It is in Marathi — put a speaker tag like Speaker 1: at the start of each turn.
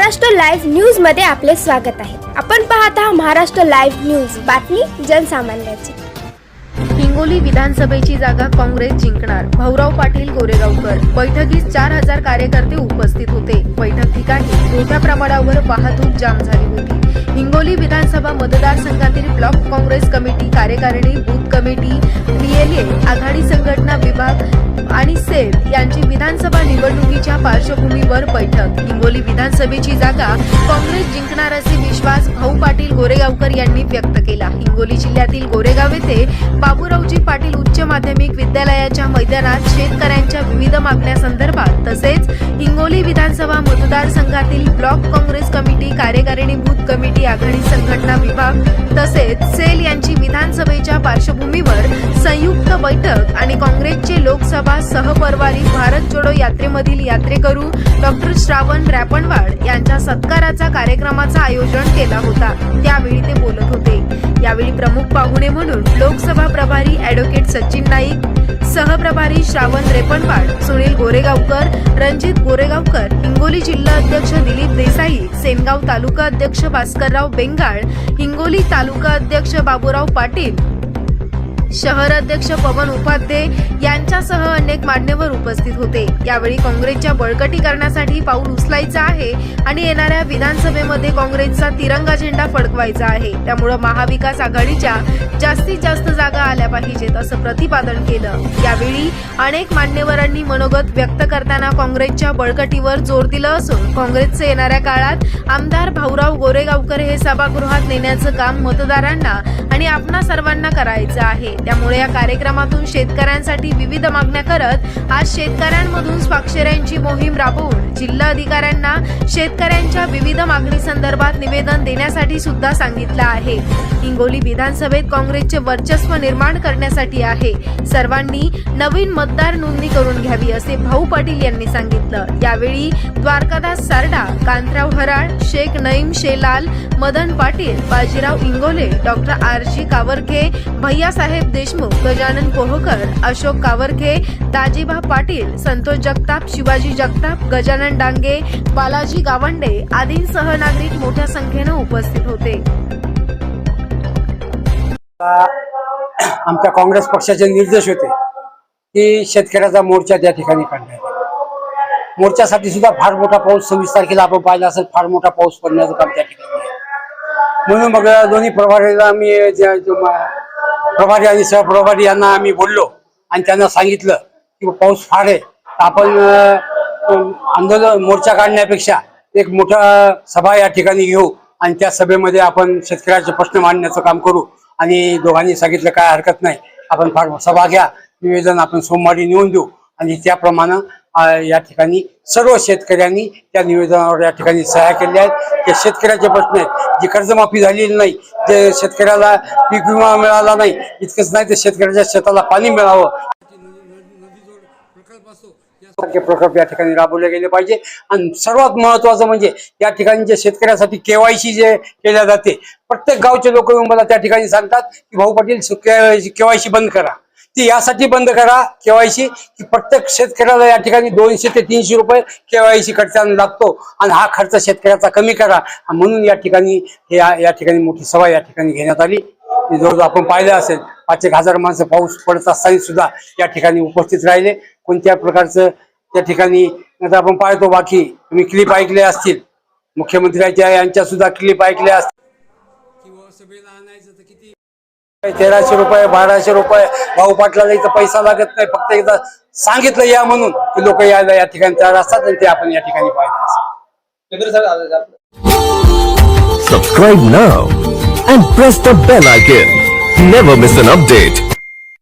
Speaker 1: महाराष्ट्र लाईव्ह न्यूजमध्ये आपले स्वागत आहे. आपण पाहत आहात महाराष्ट्र लाईव्ह न्यूज. बातमी जनसामान्याची.
Speaker 2: हिंगोली विधानसभेची जागा काँग्रेस जिंकणार. भाऊराव पाटील गोरेगावकर. बैठकीस चार हजार कार्यकर्ते उपस्थित होते. बैठक ठिकाणी मोठ्या प्रमाणावर वाहतूक जाम झाली होती. हिंगोली विधानसभा मतदारसंघातील ब्लॉक काँग्रेस कमिटी कार्यकारिणी बूथ कमिटी पीएलए आघाडी संघटना विभाग आणि सेल यांची विधानसभा निवडणुकीच्या पार्श्वभूमीवर बैठक. हिंगोली विधानसभेची जागा काँग्रेस जिंकणार असे विश्वास भाऊ पाटील गोरेगावकर यांनी व्यक्त केला. हिंगोली जिल्ह्यातील गोरेगाव येथे बाबूरावजी पाटील उच्च माध्यमिक विद्यालयाच्या मैदानात शेतकऱ्यांच्या विविध मागण्यासंदर्भात तसेच हिंगोली विधानसभा मतदारसंघातील ब्लॉक काँग्रेस कमिटी कार्यकारिणी बूथ कमिटी आघाडी संघटना विभाग तसेच सेल यांची विधानसभेच्या पार्श्वभूमीवर संयुक्त बैठक आणि काँग्रेसचे लोकसभा सहपरवारी भारत जोडो यात्रेमधील यात्रेकरू डॉक्टर श्रावण रॅपणवाड यांच्या सत्काराचा कार्यक्रमाचं आयोजन केला होता. त्यावेळी ते बोलत होते. यावेळी प्रमुख पाहुणे म्हणून लोकसभा प्रभारी ॲडव्होकेट सचिन नाईक सहप्रभारी श्रावण रेपणवाड सुनील गोरेगावकर रणजित गोरेगावकर हिंगोली जिल्हा अध्यक्ष दिलीप देसाई सेनगाव तालुका अध्यक्ष भास्करराव बेंगाळ हिंगोली तालुका अध्यक्ष बाबूराव पाटील शहर अध्यक्ष पवन उपाध्ये यांच्यासह अनेक मान्यवर उपस्थित होते. यावेळी काँग्रेसच्या बळकटीकरणासाठी पाऊल उचलायचं आहे आणि येणाऱ्या विधानसभेमध्ये काँग्रेसचा तिरंगा झेंडा फडकवायचा आहे. त्यामुळं महाविकास आघाडीच्या जास्तीत जास्त जागा आल्या पाहिजेत असं प्रतिपादन केलं. यावेळी अनेक मान्यवरांनी मनोगत व्यक्त करताना काँग्रेसच्या बळकटीवर जोर दिलं असून काँग्रेसचे येणाऱ्या काळात आमदार भाऊराव गोरेगावकर हे सभागृहात नेण्याचं काम मतदारांना आणि आपणा सर्वांना करायचं आहे. त्यामुळे या कार्यक्रमातून शेतकऱ्यांसाठी विविध मागण्या करत आज शेतकऱ्यांमधून स्वाक्षऱ्यांची मोहीम राबवून जिल्हा अधिकाऱ्यांना शेतकऱ्यांच्या विविध मागणी संदर्भात निवेदन देण्यासाठी सुद्धा सांगितलं आहे. हिंगोली विधानसभेत काँग्रेसचे वर्चस्व निर्माण करण्यासाठी आहे. सर्वांनी नवीन मतदार नोंदणी करून घ्यावी असे भाऊ पाटील यांनी सांगितलं. यावेळी Dwarkadas Sarda Kantrao Haral Shaikh Naeem Shelal Madan Patil Bajirao Ingole doctor R G Kawarkhe Bhaiyasaheb Deshmukh Gajanan Pohakar Ashok Kawarkhe Dajiba Patil Santosh Jagtap Shivaji Jagtap Gajanan Dange Balaji Gawande आदींसह नागरिक मोठ्या संख्येनं उपस्थित होते.
Speaker 3: आमच्या काँग्रेस पक्षाचे निर्देश होते की शेतकऱ्याचा मोर्चा त्या ठिकाणी काढण्यात मोर्चासाठी सुद्धा फार मोठा पाऊस सव्वीस तारखेला आपण पाहिला असेल फार मोठा पाऊस पडण्याचं काम त्या ठिकाणी म्हणून मग दोन्ही प्रभारीला आम्ही प्रभारी आणि सहप्रभारी यांना आम्ही बोललो आणि त्यांना सांगितलं की पाऊस फार आहे. आपण आंदोलन मोर्चा काढण्यापेक्षा एक मोठा सभा या ठिकाणी घेऊ आणि त्या सभेमध्ये आपण शेतकऱ्याचे प्रश्न मांडण्याचं काम करू. आणि दोघांनी सांगितलं काय हरकत नाही. आपण फार सभा घ्या. निवेदन आपण सोमवारी नेऊन देऊ. आणि त्याप्रमाणे या ठिकाणी सर्व शेतकऱ्यांनी त्या निवेदनावर या ठिकाणी सह्या केल्या आहेत. ते शेतकऱ्याचे प्रश्न आहेत जी कर्जमाफी झालेली नाही जे शेतकऱ्याला पीक विमा मिळाला नाही इतकंच नाही तर शेतकऱ्याच्या शेताला पाणी मिळावं. सारखे प्रकल्प या ठिकाणी राबवले गेले पाहिजे. आणि सर्वात महत्वाचं म्हणजे या ठिकाणी जे शेतकऱ्यासाठी केवायसी जे केल्या जाते प्रत्येक गावचे लोक येऊन मला त्या ठिकाणी सांगतात की भाऊ पाटील केवायसी बंद करा. ती यासाठी बंद करा केवायसी की प्रत्येक शेतकऱ्याला या ठिकाणी दोनशे ते तीनशे रुपये केवायसी खर्चाने लागतो आणि हा खर्च शेतकऱ्याचा कमी करा. म्हणून या ठिकाणी हे या ठिकाणी मोठी सभा या ठिकाणी घेण्यात आली. जवळजवळ आपण पाहिलं असेल पाच एक हजार माणसं पाऊस पडत असताना सुद्धा या ठिकाणी उपस्थित राहिले. कोणत्या प्रकारचं त्या ठिकाणी आता आपण पाहतो बाकी तुम्ही क्लिप ऐकले असतील. मुख्यमंत्र्यांच्या यांच्या सुद्धा क्लिप ऐकल्या असतील. तेराशे रुपये बाराशे रुपये भाऊ पाटलाला इथं पैसा लागत नाही फक्त एकदा सांगितलं या म्हणून की लोक यायला या ठिकाणी तयार असतात आणि ते आपण या ठिकाणी पाहिजे
Speaker 4: subscribe now and press the bell icon never miss an update.